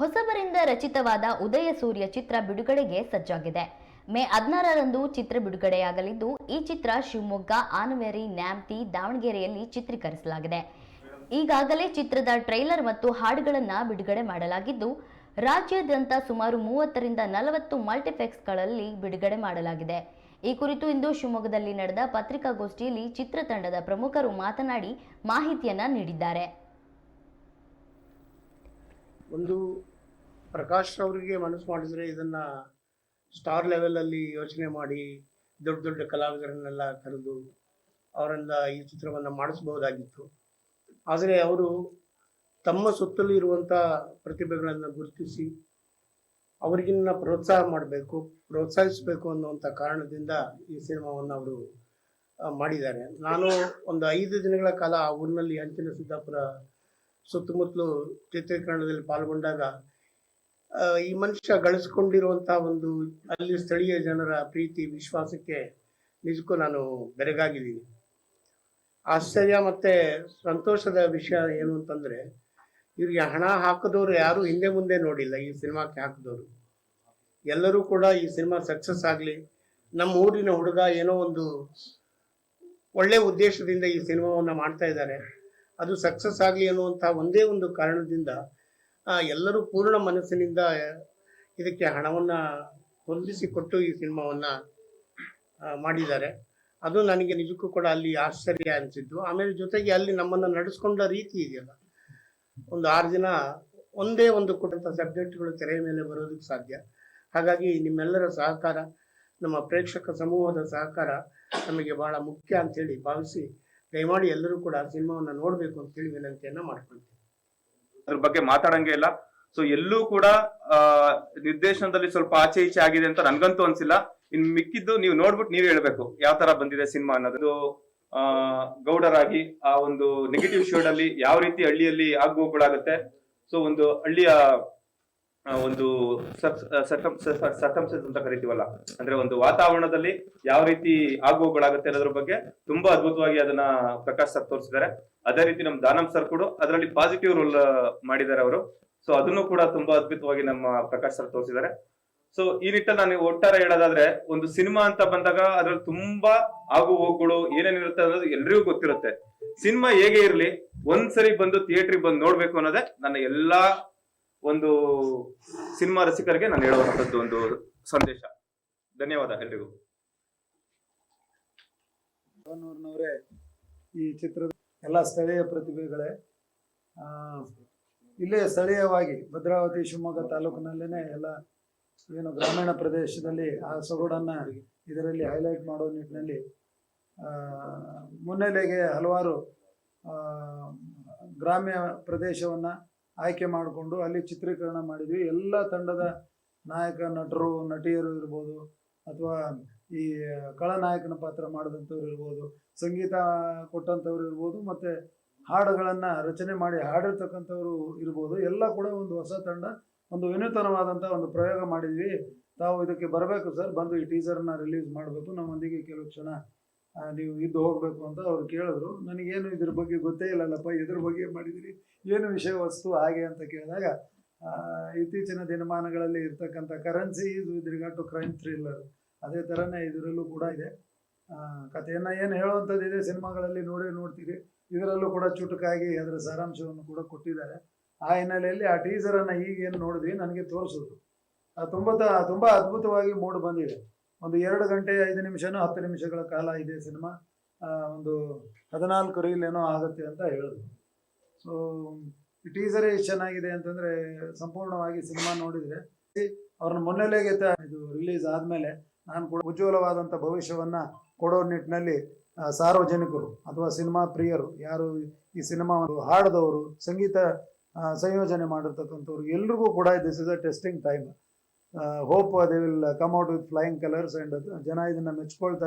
ಹೊಸಬರಿಂದ ರಚಿತವಾದ ಉದಯ ಸೂರ್ಯ ಚಿತ್ರ ಬಿಡುಗಡೆಗೆ ಸಜ್ಜಾಗಿದೆ. ಮೇ ಹದಿನಾರರಂದು ಚಿತ್ರ ಬಿಡುಗಡೆಯಾಗಲಿದ್ದು, ಈ ಚಿತ್ರ ಶಿವಮೊಗ್ಗ, ಆನವೇರಿ, ನ್ಯಾಮ್ತಿ, ದಾವಣಗೆರೆಯಲ್ಲಿ ಚಿತ್ರೀಕರಿಸಲಾಗಿದೆ. ಈಗಾಗಲೇ ಚಿತ್ರದ ಟ್ರೈಲರ್ ಮತ್ತು ಹಾಡುಗಳನ್ನು ಬಿಡುಗಡೆ ಮಾಡಲಾಗಿದ್ದು, ರಾಜ್ಯಾದ್ಯಂತ ಸುಮಾರು ಮೂವತ್ತರಿಂದ ನಲವತ್ತು ಮಲ್ಟಿಪ್ಲೆಕ್ಸ್ಗಳಲ್ಲಿ ಬಿಡುಗಡೆ ಮಾಡಲಾಗಿದೆ. ಈ ಕುರಿತು ಇಂದು ಶಿವಮೊಗ್ಗದಲ್ಲಿ ನಡೆದ ಪತ್ರಿಕಾಗೋಷ್ಠಿಯಲ್ಲಿ ಚಿತ್ರತಂಡದ ಪ್ರಮುಖರು ಮಾತನಾಡಿ ಮಾಹಿತಿಯನ್ನು ನೀಡಿದ್ದಾರೆ. ಒಂದು ಪ್ರಕಾಶ್ ಅವರಿಗೆ ಮನಸ್ಸು ಮಾಡಿದರೆ ಇದನ್ನು ಸ್ಟಾರ್ ಲೆವೆಲಲ್ಲಿ ಯೋಚನೆ ಮಾಡಿ ದೊಡ್ಡ ದೊಡ್ಡ ಕಲಾವಿದರನ್ನೆಲ್ಲ ಕರೆದು ಅವರಿಂದ ಈ ಚಿತ್ರವನ್ನು ಮಾಡಿಸ್ಬೋದಾಗಿತ್ತು ಆದರೆ ಅವರು ತಮ್ಮ ಸುತ್ತಲೂ ಇರುವಂಥ ಪ್ರತಿಭೆಗಳನ್ನು ಗುರುತಿಸಿ ಅವರಿಗಿನ್ನ ಪ್ರೋತ್ಸಾಹ ಮಾಡಬೇಕು, ಪ್ರೋತ್ಸಾಹಿಸಬೇಕು ಅನ್ನುವಂಥ ಕಾರಣದಿಂದ ಈ ಸಿನಿಮಾವನ್ನು ಅವರು ಮಾಡಿದ್ದಾರೆ. ನಾನು ಒಂದು ಐದು ದಿನಗಳ ಕಾಲ ಆ ಊರಿನಲ್ಲಿ ಅಂಚಿನ ಸಿದ್ದಾಪುರ ಸುತ್ತಮುತ್ತಲು ಚಿತ್ರೀಕರಣದಲ್ಲಿ ಪಾಲ್ಗೊಂಡಾಗ ಈ ಮನುಷ್ಯ ಗಳಿಸ್ಕೊಂಡಿರುವಂತಹ ಒಂದು ಅಲ್ಲಿ ಸ್ಥಳೀಯ ಜನರ ಪ್ರೀತಿ, ವಿಶ್ವಾಸಕ್ಕೆ ನಿಜಕ್ಕೂ ನಾನು ಬೆರಗಾಗಿದ್ದೀನಿ. ಆಶ್ಚರ್ಯ ಮತ್ತೆ ಸಂತೋಷದ ವಿಷಯ ಏನು ಅಂತಂದ್ರೆ, ಇವರಿಗೆ ಹಣ ಹಾಕಿದವರು ಯಾರು ಹಿಂದೆ ಮುಂದೆ ನೋಡಿಲ್ಲ ಈ ಸಿನಿಮಾಕ್ಕೆ ಹಾಕಿದವರು. ಎಲ್ಲರೂ ಕೂಡ ಈ ಸಿನಿಮಾ ಸಕ್ಸಸ್ ಆಗಲಿ, ನಮ್ಮ ಊರಿನ ಹುಡುಗ ಏನೋ ಒಂದು ಒಳ್ಳೆ ಉದ್ದೇಶದಿಂದ ಈ ಸಿನಿಮಾವನ್ನು ಮಾಡ್ತಾ ಇದ್ದಾರೆ, ಅದು ಸಕ್ಸಸ್ ಆಗಲಿ ಅನ್ನುವಂಥ ಒಂದೇ ಒಂದು ಕಾರಣದಿಂದ ಎಲ್ಲರೂ ಪೂರ್ಣ ಮನಸ್ಸಿನಿಂದ ಇದಕ್ಕೆ ಹಣವನ್ನು ಹೊಂದಿಸಿಕೊಟ್ಟು ಈ ಸಿನಿಮಾವನ್ನು ಮಾಡಿದ್ದಾರೆ. ಅದು ನನಗೆ ನಿಜಕ್ಕೂ ಕೂಡ ಅಲ್ಲಿ ಆಶ್ಚರ್ಯ ಅನಿಸಿದ್ದು. ಆಮೇಲೆ ಜೊತೆಗೆ ಅಲ್ಲಿ ನಮ್ಮನ್ನು ನಡೆಸ್ಕೊಂಡ ರೀತಿ ಇದೆಯಲ್ಲ. ಒಂದು ಆರು ದಿನ ಒಂದೇ ಒಂದು ಕೊಟ್ಟಂಥ ಸಬ್ಜೆಕ್ಟ್ಗಳು ತೆರೆಯ ಮೇಲೆ ಬರೋದಕ್ಕೆ ಸಾಧ್ಯ. ಹಾಗಾಗಿ ನಿಮ್ಮೆಲ್ಲರ ಸಹಕಾರ, ನಮ್ಮ ಪ್ರೇಕ್ಷಕ ಸಮೂಹದ ಸಹಕಾರ ನಮಗೆ ಬಹಳ ಮುಖ್ಯ ಅಂತೇಳಿ ಭಾವಿಸಿ ದಯಮಾಡಿ ಎಲ್ಲರೂ ಕೂಡ ಸಿನಿಮಾವನ್ನು ನೋಡಬೇಕು ಅಂತೇಳಿ ವಿನಂತಿಯನ್ನು ಮಾಡ್ಕೊಳ್ತೀನಿ. ಅದ್ರ ಬಗ್ಗೆ ಮಾತಾಡಂಗೆ ಇಲ್ಲ. ಸೊ ಎಲ್ಲೂ ಕೂಡ ನಿರ್ದೇಶನದಲ್ಲಿ ಸ್ವಲ್ಪ ಆಚೆ ಈಚೆ ಆಗಿದೆ ಅಂತ ನನ್ಗಂತೂ ಅನ್ಸಿಲ್ಲ. ಇನ್ ಮಿಕ್ಕಿದ್ದು ನೀವು ನೋಡ್ಬಿಟ್ಟು ನೀವ್ ಹೇಳ್ಬೇಕು ಯಾವ ತರ ಬಂದಿದೆ ಸಿನಿಮಾ ಅನ್ನೋದು. ಆ, ಗೌಡರಾಗಿ ಆ ಒಂದು ನೆಗೆಟಿವ್ ಶೇಡ್ ಅಲ್ಲಿ ಯಾವ ರೀತಿ ಹಳ್ಳಿಯಲ್ಲಿ ಆಗುತ್ತೆ. ಸೊ ಒಂದು ಹಳ್ಳಿಯ ಒಂದು ಸರ್ಕಮ್ಸೆಸ್ ಅಂತ ಕರಿತೀವಲ್ಲ. ಅಂದ್ರೆ ಒಂದು ವಾತಾವರಣದಲ್ಲಿ ಯಾವ ರೀತಿ ಆಗುವುಗಳಾಗುತ್ತೆ ಅನ್ನೋದ್ರ ಬಗ್ಗೆ ತುಂಬಾ ಅದ್ಭುತವಾಗಿ ಅದನ್ನ ಪ್ರಕಾಶ್ ಸರ್ ತೋರಿಸಿದ್ದಾರೆ. ಅದೇ ರೀತಿ ನಮ್ ದಾನಮ್ ಸರ್ ಕೂಡ ಅದರಲ್ಲಿ ಪಾಸಿಟಿವ್ ರೋಲ್ ಮಾಡಿದ್ದಾರೆ ಅವರು. ಸೊ ಅದನ್ನು ಕೂಡ ತುಂಬಾ ಅದ್ಭುತವಾಗಿ ನಮ್ಮ ಪ್ರಕಾಶ್ ಸರ್ ತೋರಿಸಿದ್ದಾರೆ. ಸೊ ಈ ನಿಟ್ಟಲ್ಲಿ ನಾನು ಒಟ್ಟಾರೆ ಹೇಳೋದಾದ್ರೆ, ಒಂದು ಸಿನಿಮಾ ಅಂತ ಬಂದಾಗ ಅದ್ರಲ್ಲಿ ತುಂಬಾ ಆಗು ಹೋಗುಗಳು ಏನೇನಿರುತ್ತೆ ಅನ್ನೋದು ಎಲ್ರಿಗೂ ಗೊತ್ತಿರುತ್ತೆ. ಸಿನಿಮಾ ಹೇಗೆ ಇರ್ಲಿ, ಒಂದ್ಸರಿ ಬಂದು ಥಿಯೇಟ್ರಿಗೆ ಬಂದು ನೋಡ್ಬೇಕು ಅನ್ನೋದೇ ನನ್ನ ಎಲ್ಲಾ ಒಂದು ಸಿನಿಮಾ ರಸಿಕರಿಗೆ ನಾನು ಹೇಳುವಂತದ್ದು ಒಂದು ಸಂದೇಶ. ಧನ್ಯವಾದ ಎಲ್ರಿಗೂ. ಈ ಚಿತ್ರದ ಎಲ್ಲ ಸ್ಥಳೀಯ ಪ್ರತಿಭೆಗಳೇ ಇಲ್ಲೇ ಸ್ಥಳೀಯವಾಗಿ ಭದ್ರಾವತಿ, ಶಿವಮೊಗ್ಗ ತಾಲೂಕಿನಲ್ಲೇ ಎಲ್ಲ ಏನು ಗ್ರಾಮೀಣ ಪ್ರದೇಶದಲ್ಲಿ ಆ ಸೊಗಡನ್ನು ಇದರಲ್ಲಿ ಹೈಲೈಟ್ ಮಾಡೋ ನಿಟ್ಟಿನಲ್ಲಿ ಮುನ್ನೆಲೆಗೆ ಹಲವಾರು ಗ್ರಾಮ್ಯ ಪ್ರದೇಶವನ್ನು ಆಯ್ಕೆ ಮಾಡಿಕೊಂಡು ಅಲ್ಲಿ ಚಿತ್ರೀಕರಣ ಮಾಡಿದ್ವಿ. ಎಲ್ಲ ತಂಡದ ನಾಯಕ, ನಟರು, ನಟಿಯರು ಇರ್ಬೋದು ಅಥವಾ ಈ ಖಳನಾಯಕನ ಪಾತ್ರ ಮಾಡಿದಂಥವ್ರು ಇರ್ಬೋದು, ಸಂಗೀತ ಕೊಟ್ಟಂಥವ್ರು ಇರ್ಬೋದು, ಮತ್ತು ಹಾಡುಗಳನ್ನು ರಚನೆ ಮಾಡಿ ಹಾಡಿರ್ತಕ್ಕಂಥವ್ರು ಇರ್ಬೋದು. ಎಲ್ಲ ಕೂಡ ಒಂದು ಹೊಸ ತಂಡ, ಒಂದು ವಿನೂತನವಾದಂಥ ಒಂದು ಪ್ರಯೋಗ ಮಾಡಿದ್ವಿ. ತಾವು ಇದಕ್ಕೆ ಬರಬೇಕು ಸರ್. ಬಂದು ಈ ಟೀಸರ್ನ ರಿಲೀಸ್ ಮಾಡಬೇಕು. ನಮ್ಮೊಂದಿಗೆ ಕೆಲವು ಕ್ಷಣ ನೀವು ಇದ್ದು ಹೋಗಬೇಕು ಅಂತ ಅವ್ರು ಕೇಳಿದ್ರು. ನನಗೇನು ಇದ್ರ ಬಗ್ಗೆ ಗೊತ್ತೇ ಇಲ್ಲಲ್ಲಪ್ಪ, ಇದ್ರ ಬಗ್ಗೆ ಮಾಡಿದಿರಿ? ಏನು ವಿಷಯ ವಸ್ತು ಹಾಗೆ ಅಂತ ಕೇಳಿದಾಗ ಇತ್ತೀಚಿನ ದಿನಮಾನಗಳಲ್ಲಿ ಇರ್ತಕ್ಕಂಥ ಕರೆನ್ಸಿ ಇದು with regard to crime thriller ಅದೇ ಥರನೇ ಇದರಲ್ಲೂ ಕೂಡ ಇದೆ. ಕಥೆಯನ್ನು ಏನು ಹೇಳುವಂಥದ್ದು ಇದೆ ಸಿನಿಮಾಗಳಲ್ಲಿ ನೋಡೇ ನೋಡ್ತೀರಿ. ಇದರಲ್ಲೂ ಕೂಡ ಚುಟುಕಾಗಿ ಅದರ ಸಾರಾಂಶವನ್ನು ಕೂಡ ಕೊಟ್ಟಿದ್ದಾರೆ. ಆ ಹಿನ್ನೆಲೆಯಲ್ಲಿ ಆ ಟೀಸರನ್ನು ಈಗೇನು ನೋಡಿದ್ವಿ ನನಗೆ ತೋರಿಸಿದ್ರು ತುಂಬ ತುಂಬ ಅದ್ಭುತವಾಗಿ ಮೂಡ್ ಬಂದಿದೆ. ಒಂದು ಎರಡು ಗಂಟೆ, ಐದು ನಿಮಿಷನೋ ಹತ್ತು ನಿಮಿಷಗಳ ಕಾಲ ಇದೆ ಸಿನಿಮಾ ಒಂದು ಹದಿನಾಲ್ಕು ರೀಲ್ ಏನೋ ಆಗುತ್ತೆ ಅಂತ ಹೇಳಿದ್ರು ಸೊ ಟೀಸರೇ ಎಷ್ಟು ಚೆನ್ನಾಗಿದೆ ಅಂತಂದರೆ ಸಂಪೂರ್ಣವಾಗಿ ಸಿನಿಮಾ ನೋಡಿದರೆ ಅವ್ರನ್ನ ಮುನ್ನೆಲೆಗೆ ಇದು ರಿಲೀಸ್ ಆದಮೇಲೆ ನಾನು ಕೂಡ ಉಜ್ವಲವಾದಂಥ ಭವಿಷ್ಯವನ್ನು ಕೊಡೋ ನಿಟ್ಟಿನಲ್ಲಿ ಸಾರ್ವಜನಿಕರು ಅಥವಾ ಸಿನಿಮಾ ಪ್ರಿಯರು, ಯಾರು ಈ ಸಿನಿಮಾ ಹಾಡಿದವರು, ಸಂಗೀತ ಸಂಯೋಜನೆ ಮಾಡಿರ್ತಕ್ಕಂಥವ್ರು ಎಲ್ರಿಗೂ ಕೂಡ this is a testing time hope they will come out with flying colours and ಜನ ಇದನ್ನ ಮೆಚ್ಕೊಳ್ತಾರೆ.